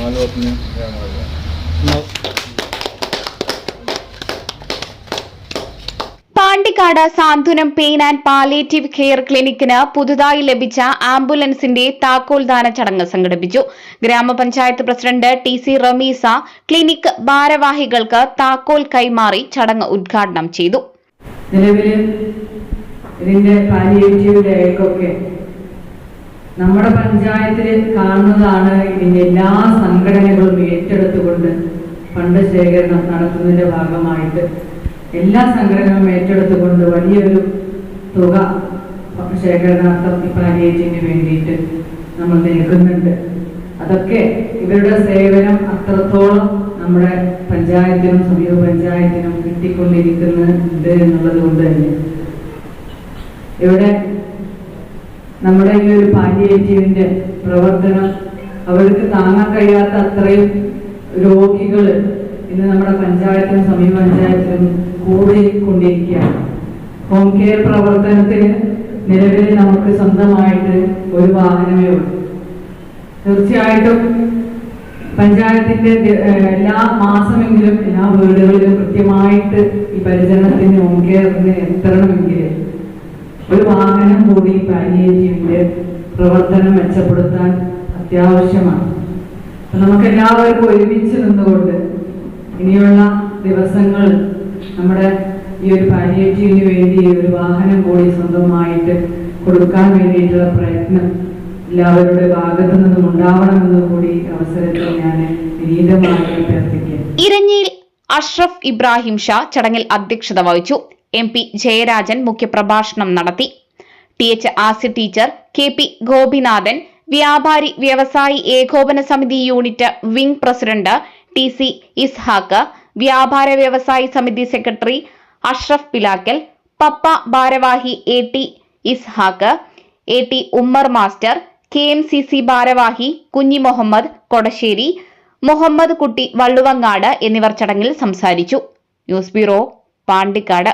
നാലോട്ടിന് Pandikkad Santhwanam pain and palliative care ക്ലിനിക്കിന് പുതുതായി ലഭിച്ച ആംബുലൻസിന്റെ താക്കോൽദാന ചടങ്ങ് സംഘടിപ്പിച്ചു. ഗ്രാമപഞ്ചായത്ത് president T C Ramisa clinic ഭാരവാഹികൾക്ക് താക്കോൽ കൈമാറി ചടങ്ങ് ഉദ്ഘാടനം ചെയ്തു. നിലവിൽ ഇതിന്റെ പാലിയേറ്റീവ് നമ്മുടെ പഞ്ചായത്തിൽ കാണുന്നതാണ് ഇതിന്റെ എല്ലാ സംഘടനകളും ഏറ്റെടുത്തുകൊണ്ട് ഫണ്ട് ശേഖരണം നടത്തുന്നതിന്റെ ഭാഗമായിട്ട്. എല്ലാ സംഘടനകളും ഏറ്റെടുത്തുകൊണ്ട് വലിയൊരു തുക ശേഖരണാർത്ഥം ഈ പാലിയേറ്റിന് വേണ്ടിയിട്ട് നമ്മൾ നൽകുന്നുണ്ട് അതൊക്കെ ഇവരുടെ സേവനം അത്രത്തോളം നമ്മുടെ പഞ്ചായത്തിനും സമീപ പഞ്ചായത്തിനും കിട്ടിക്കൊണ്ടിരിക്കുന്നുണ്ട് എന്നുള്ളത് കൊണ്ട് തന്നെ. ഇവിടെ നമ്മുടെ ഈ ഒരു പാലിയേറ്റീവിന്റെ പ്രവർത്തനം അവർക്ക് താങ്ങാൻ കഴിയാത്ത അത്രയും രോഗികൾ ഇന്ന് നമ്മുടെ പഞ്ചായത്തിനും സമീപ പഞ്ചായത്തിനും കൂടിക്കൊണ്ടിരിക്കുകയാണ്. ഹോം കെയർ പ്രവർത്തനത്തിന് നിലവിൽ നമുക്ക് സ്വന്തമായിട്ട് ഒരു വാഹനമേ ഉള്ളൂ. തീർച്ചയായിട്ടും പഞ്ചായത്തിന്റെ എല്ലാ മാസമെങ്കിലും എല്ലാ വീടുകളിലും കൃത്യമായിട്ട് ഈ പരിചരണത്തിന് ഹോം കെയറിന് എത്തണമെങ്കിൽ ഒരു വാഹനം കൂടി പാലിയേറ്റീവിന്റെ പ്രവർത്തനം മെച്ചപ്പെടുത്താൻ അത്യാവശ്യമാണ്. നമുക്ക് എല്ലാവർക്കും ഒരുമിച്ച് നിന്നുകൊണ്ട് ഇനിയുള്ള ദിവസങ്ങൾ നമ്മുടെ ഈ ഒരു പാലിയേറ്റീവിന് വേണ്ടി ഒരു വാഹനം കൂടി സ്വന്തമായിട്ട് കൊടുക്കാൻ വേണ്ടിയിട്ടുള്ള പ്രയത്നം എല്ലാവരുടെ ഭാഗത്തു നിന്നും ഉണ്ടാവണമെന്ന് കൂടി അവസരത്തിൽ ഞാൻ വിനീതമായി അഭ്യർത്ഥിക്കുന്നു. അഷ്റഫ് ഇബ്രാഹിം ഷാ ചടങ്ങിൽ അധ്യക്ഷത വഹിച്ചു. എം പി ജയരാജൻ മുഖ്യപ്രഭാഷണം നടത്തി. T H teacher K P Gopinathan വ്യാപാരി വ്യവസായി ഏകോപന സമിതി unit wing president T C Ishaq വ്യാപാര വ്യവസായി സമിതി സെക്രട്ടറി അഷ്റഫ് പിലാക്കൽ പപ്പ ഭാരവാഹി A T Ishaq A T Ummer master K M C C ഭാരവാഹി കുഞ്ഞി മുഹമ്മദ് കൊടശ്ശേരി മുഹമ്മദ് കുട്ടി വള്ളുവങ്ങാട് എന്നിവർ ചടങ്ങിൽ സംസാരിച്ചു. News bureau Pandikkad.